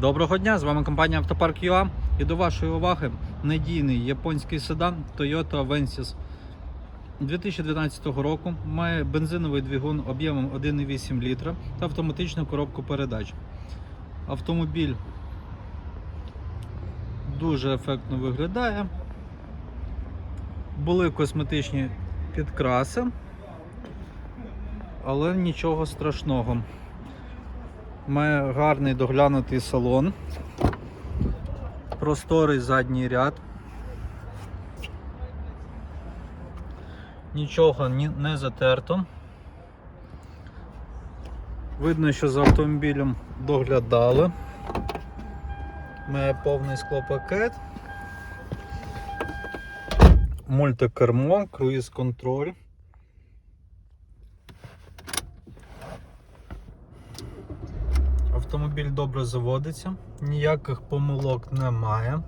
Доброго дня! З вами компанія Автопарк ЮА і до вашої уваги надійний японський седан Toyota Avensis 2012 року. Має бензиновий двигун об'ємом 1,8 літра та автоматичну коробку передач. Автомобіль дуже ефектно виглядає. Були косметичні підкраси, але нічого страшного. Має гарний доглянутий салон, просторий задній ряд. Нічого не затерто. Видно, що за автомобілем доглядали. Має повний склопакет, мультикермо, круїз контроль. Автомобіль добре заводиться, ніяких помилок немає.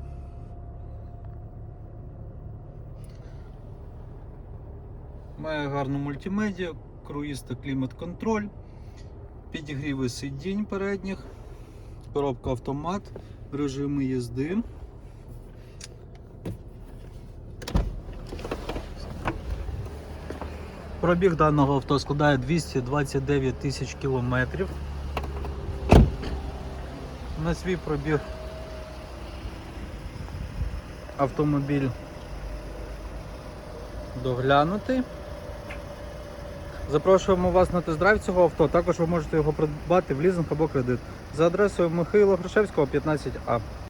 Має гарну мультимедіа, круїз та клімат-контроль, підігріви сидінь передніх, коробка автомат, режими їзди. Пробіг даного авто складає 229 тисяч кілометрів. На свій пробіг автомобіль доглянутий. Запрошуємо вас на тест-драйв цього авто. Також ви можете його придбати в лізинг або кредит за адресою Михайло Грушевського, 15А.